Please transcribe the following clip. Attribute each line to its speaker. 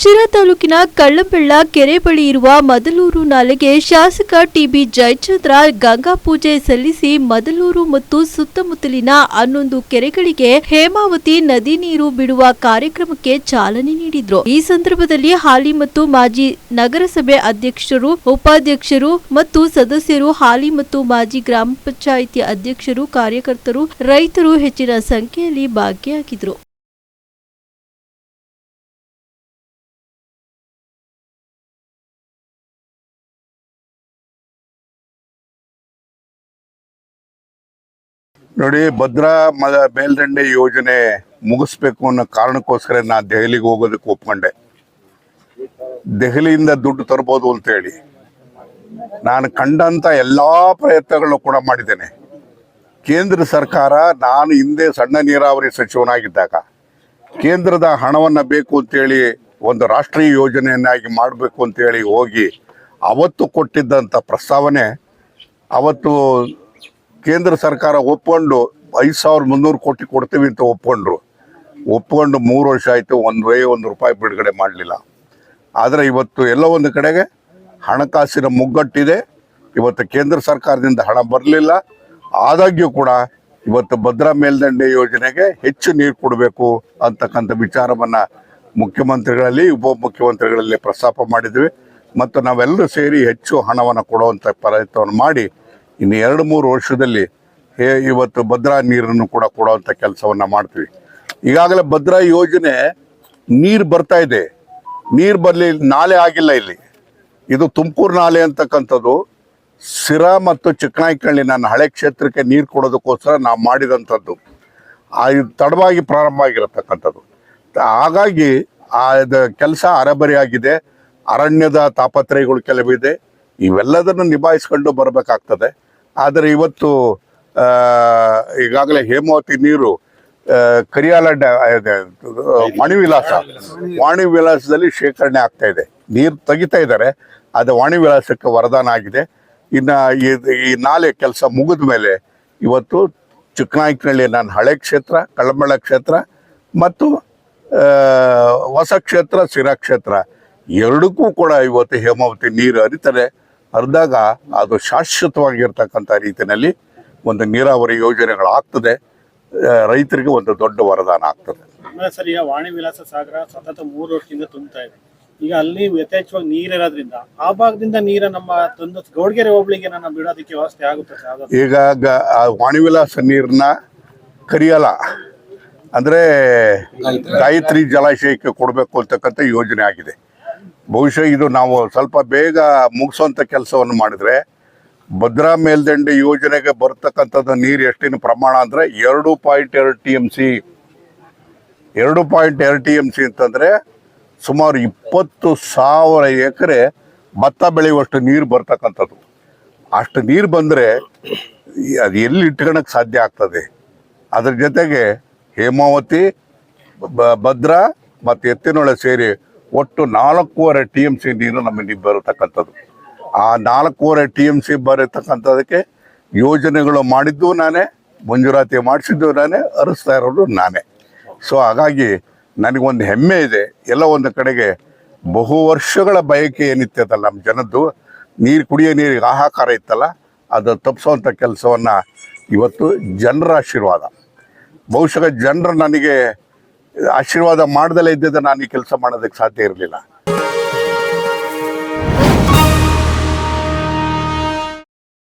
Speaker 1: ಶಿರಾ ತಾಲೂಕಿನ ಕಳ್ಳಂಬೆಳ್ಳ ಕೆರೆ ಬಳಿ ಇರುವ ಮದಲೂರು ನಾಲೆಗೆ ಶಾಸಕ ಟಿಬಿ ಜಯಚಂದ್ರ ಗಂಗಾ ಪೂಜೆ ಸಲ್ಲಿಸಿ ಮದಲೂರು ಮತ್ತು ಸುತ್ತಮುತ್ತಲಿನ ಹನ್ನೊಂದು ಕೆರೆಗಳಿಗೆ ಹೇಮಾವತಿ ನದಿ ನೀರು ಬಿಡುವ ಕಾರ್ಯಕ್ರಮಕ್ಕೆ ಚಾಲನೆ ನೀಡಿದ್ರು. ಈ ಸಂದರ್ಭದಲ್ಲಿ ಹಾಲಿ ಮತ್ತು ಮಾಜಿ ನಗರಸಭೆ ಅಧ್ಯಕ್ಷರು, ಉಪಾಧ್ಯಕ್ಷರು ಮತ್ತು ಸದಸ್ಯರು, ಹಾಲಿ ಮತ್ತು ಮಾಜಿ ಗ್ರಾಮ ಪಂಚಾಯಿತಿ ಅಧ್ಯಕ್ಷರು, ಕಾರ್ಯಕರ್ತರು, ರೈತರು ಹೆಚ್ಚಿನ ಸಂಖ್ಯೆಯಲ್ಲಿ ಭಾಗಿಯಾಗಿದ್ರು.
Speaker 2: ನೋಡಿ, ಭದ್ರಾ ಮೇಲ್ದಂಡೆ ಯೋಜನೆ ಮುಗಿಸ್ಬೇಕು ಅನ್ನೋ ಕಾರಣಕ್ಕೋಸ್ಕರ ನಾನು ದೆಹಲಿಗೆ ಹೋಗೋದಕ್ಕೆ ಒಪ್ಕೊಂಡೆ. ದೆಹಲಿಯಿಂದ ದುಡ್ಡು ತರ್ಬೋದು ಅಂತೇಳಿ ನಾನು ಕಂಡಂತ ಎಲ್ಲಾ ಪ್ರಯತ್ನಗಳನ್ನು ಕೂಡ ಮಾಡಿದ್ದೇನೆ. ಕೇಂದ್ರ ಸರ್ಕಾರ, ನಾನು ಹಿಂದೆ ಸಣ್ಣ ನೀರಾವರಿ ಸಚಿವನಾಗಿದ್ದಾಗ, ಕೇಂದ್ರದ ಹಣವನ್ನ ಬೇಕು ಅಂತೇಳಿ ಒಂದು ರಾಷ್ಟ್ರೀಯ ಯೋಜನೆಯನ್ನಾಗಿ ಮಾಡಬೇಕು ಅಂತೇಳಿ ಹೋಗಿ, ಅವತ್ತು ಕೊಟ್ಟಿದ್ದಂಥ ಪ್ರಸ್ತಾವನೆ, ಅವತ್ತು ಕೇಂದ್ರ ಸರ್ಕಾರ ಒಪ್ಕೊಂಡು ಐದು ಸಾವಿರದ ಮುನ್ನೂರು ಕೋಟಿ ಕೊಡ್ತೀವಿ ಅಂತ ಒಪ್ಕೊಂಡ್ರು. ಒಪ್ಕೊಂಡು ಮೂರು ವರ್ಷ ಆಯಿತು ಒಂದು ವೇ ಒಂದು ರೂಪಾಯಿ ಬಿಡುಗಡೆ ಮಾಡಲಿಲ್ಲ. ಆದರೆ ಇವತ್ತು ಎಲ್ಲ ಒಂದು ಕಡೆಗೆ ಹಣಕಾಸಿನ ಮುಗ್ಗಟ್ಟಿದೆ. ಇವತ್ತು ಕೇಂದ್ರ ಸರ್ಕಾರದಿಂದ ಹಣ ಬರಲಿಲ್ಲ. ಆದಾಗ್ಯೂ ಕೂಡ ಇವತ್ತು ಭದ್ರಾ ಮೇಲ್ದಂಡೆ ಯೋಜನೆಗೆ ಹೆಚ್ಚು ನೀರು ಕೊಡಬೇಕು ಅಂತಕ್ಕಂಥ ವಿಚಾರವನ್ನು ಮುಖ್ಯಮಂತ್ರಿಗಳಲ್ಲಿ ಉಪಮುಖ್ಯಮಂತ್ರಿಗಳಲ್ಲಿ ಪ್ರಸ್ತಾಪ ಮಾಡಿದ್ವಿ. ಮತ್ತು ನಾವೆಲ್ಲರೂ ಸೇರಿ ಹೆಚ್ಚು ಹಣವನ್ನು ಕೊಡುವಂಥ ಪ್ರಯತ್ನವನ್ನು ಮಾಡಿ ಇನ್ನು ಎರಡು ಮೂರು ವರ್ಷದಲ್ಲಿ ಹೇ ಇವತ್ತು ಭದ್ರಾ ನೀರನ್ನು ಕೂಡ ಕೊಡುವಂಥ ಕೆಲಸವನ್ನು ಮಾಡ್ತೀವಿ. ಈಗಾಗಲೇ ಭದ್ರಾ ಯೋಜನೆ ನೀರು ಬರ್ತಾ ಇದೆ. ನೀರು ಬರಲಿ, ನಾಲೆ ಆಗಿಲ್ಲ ಇಲ್ಲಿ. ಇದು ತುಮಕೂರು ನಾಲೆ ಅಂತಕ್ಕಂಥದ್ದು. ಸಿರಾ ಮತ್ತು ಚಿಕ್ಕನಾಯ್ಕಳ್ಳಿ ನನ್ನ ಹಳೆ ಕ್ಷೇತ್ರಕ್ಕೆ ನೀರು ಕೊಡೋದಕ್ಕೋಸ್ಕರ ನಾವು ಮಾಡಿದಂಥದ್ದು. ಆ, ಇದು ತಡವಾಗಿ ಪ್ರಾರಂಭ ಆಗಿರತಕ್ಕಂಥದ್ದು. ಹಾಗಾಗಿ ಆ ಕೆಲಸ ಅರಬರಿಯಾಗಿದೆ. ಅರಣ್ಯದ ತಾಪತ್ರಯಗಳು ಕೆಲವಿದೆ. ಇವೆಲ್ಲದನ್ನು ನಿಭಾಯಿಸ್ಕೊಂಡು ಬರಬೇಕಾಗ್ತದೆ. ಆದರೆ ಇವತ್ತು ಈಗಾಗಲೇ ಹೇಮಾವತಿ ನೀರು ಕರಿಯಾಲ ವಾಣಿ ವಿಲಾಸ ವಾಣಿ ವಿಲಾಸದಲ್ಲಿ ಶೇಖರಣೆ ಆಗ್ತಾ ಇದೆ. ನೀರು ತೆಗಿತಾ ಇದ್ದಾರೆ ಅದು ವಾಣಿ ವಿಲಾಸಕ್ಕೆ ವರದಾನ ಆಗಿದೆ. ಇನ್ನು ಈ- ನಾಲೆ ಕೆಲಸ ಮುಗಿದ ಮೇಲೆ ಇವತ್ತು ಚಿಕ್ಕನಾಯಕನಹಳ್ಳಿ ನನ್ನ ಹಳೆ ಕ್ಷೇತ್ರ ಕಳಮಳ ಕ್ಷೇತ್ರ ಮತ್ತು ಹೊಸ ಕ್ಷೇತ್ರ, ಸಿರಾ ಕ್ಷೇತ್ರ, ಎರಡಕ್ಕೂ ಕೂಡ ಇವತ್ತು ಹೇಮಾವತಿ ನೀರು ಹರಿತದೆ ಹರಿದಾಗ ಅದು ಶಾಶ್ವತವಾಗಿರ್ತಕ್ಕಂಥ ರೀತಿಯಲ್ಲಿ ಒಂದು ನೀರಾವರಿ ಯೋಜನೆಗಳಾಗ್ತದೆ ರೈತರಿಗೆ ಒಂದು ದೊಡ್ಡ ವರದಾನ ಆಗ್ತದೆ.
Speaker 3: ಸರ್ ಈಗ ವಾಣಿ ವಿಲಾಸ ಸಾಗರ ಸತತ ಮೂರು ವರ್ಷದಿಂದ ತುಂಬ್ತಾ ಇದೆ. ಈಗ ಅಲ್ಲಿ ಯಥೇಚ್ಛವಾಗಿ ನೀರಿರೋದ್ರಿಂದ ಆ ಭಾಗದಿಂದ ನೀರ ನಮ್ಮ ತಂದು ಗೌಡಗೆರೆ ಹೋಬಳಿಗೆ ನನ್ನ ಬಿಡೋದಕ್ಕೆ ವ್ಯವಸ್ಥೆ ಆಗುತ್ತೆ ಅದು
Speaker 2: ಈಗ ಗ- ವಿಲಾಸ ವಾಣಿವಿಲಾಸ ನೀರನ್ನ ಕರಿಯಲ್ಲ ಅಂದ್ರೆ ಗಾಯತ್ರಿ ಜಲಾಶಯಕ್ಕೆ ಕೊಡಬೇಕು ಅಂತಕ್ಕಂಥ ಯೋಜನೆ ಆಗಿದೆ. ಬಹುಶಃ ಇದು ನಾವು ಸ್ವಲ್ಪ ಬೇಗ ಮುಗಿಸುವಂತ ಕೆಲಸವನ್ನು ಮಾಡಿದ್ರೆ ಭದ್ರಾ ಮೇಲ್ದಂಡೆ ಯೋಜನೆಗೆ ಬರ್ತಕ್ಕಂಥದ್ದು ನೀರು ಎಷ್ಟಿನ ಪ್ರಮಾಣ ಅಂದರೆ ಎರಡು ಪಾಯಿಂಟ್ ಎರಡು ಟಿ ಎಂ ಸಿ, ಎರಡು ಪಾಯಿಂಟ್ ಎರಡು ಟಿ ಎಂ ಸಿ ಅಂತಂದ್ರೆ ಸುಮಾರು ಇಪ್ಪತ್ತು ಸಾವಿರ ಎಕರೆ ಭತ್ತ ಬೆಳೆಯುವಷ್ಟು ನೀರು ಬರ್ತಕ್ಕಂಥದ್ದು. ಅಷ್ಟು ನೀರು ಬಂದರೆ ಅದು ಎಲ್ಲಿ ಇಟ್ಕೊಳಕ್ ಸಾಧ್ಯ ಆಗ್ತದೆ? ಅದ್ರ ಜೊತೆಗೆ ಹೇಮಾವತಿ, ಭದ್ರಾ ಮತ್ತು ಎತ್ತಿನೊಳ ಸೇರಿ ಒಟ್ಟು ನಾಲ್ಕೂವರೆ ಟಿ ಎಂ ಸಿ ನೀರು ನಮಗೆ ಬರತಕ್ಕಂಥದ್ದು. ಆ ನಾಲ್ಕೂವರೆ ಟಿ ಎಂ ಸಿ ಬರತಕ್ಕಂಥದಕ್ಕೆ ಯೋಜನೆಗಳು ಮಾಡಿದ್ದು ನಾನೇ, ಮಂಜೂರಾತಿ ಮಾಡಿಸಿದ್ದು ನಾನೇ, ಅರಿಸ್ತಾ ಇರೋದು ನಾನೇ. ಸೊ ಹಾಗಾಗಿ ನನಗೊಂದು ಹೆಮ್ಮೆ ಇದೆ. ಎಲ್ಲ ಒಂದು ಕಡೆಗೆ ಬಹು ವರ್ಷಗಳ ಬಯಕೆ ಏನಿತ್ತದಲ್ಲ ನಮ್ಮ ಜನದ್ದು. ನೀರು ಕುಡಿಯೋ ನೀರಿಗೆ ಹಾಹಾಕಾರ ಇತ್ತಲ್ಲ, ಅದು ತಪ್ಪಿಸುವಂಥ ಕೆಲಸವನ್ನು ಇವತ್ತು ಜನರ ಆಶೀರ್ವಾದ. ಬಹುಶಃ ಜನರು ನನಗೆ ಆಶೀರ್ವಾದ ಮಾಡದಲ್ಲೇ ಇದ್ದಿದ್ದ ನಾನು ಈ ಕೆಲಸ ಮಾಡೋದಕ್ಕೆ ಸಾಧ್ಯ ಇರಲಿಲ್ಲ.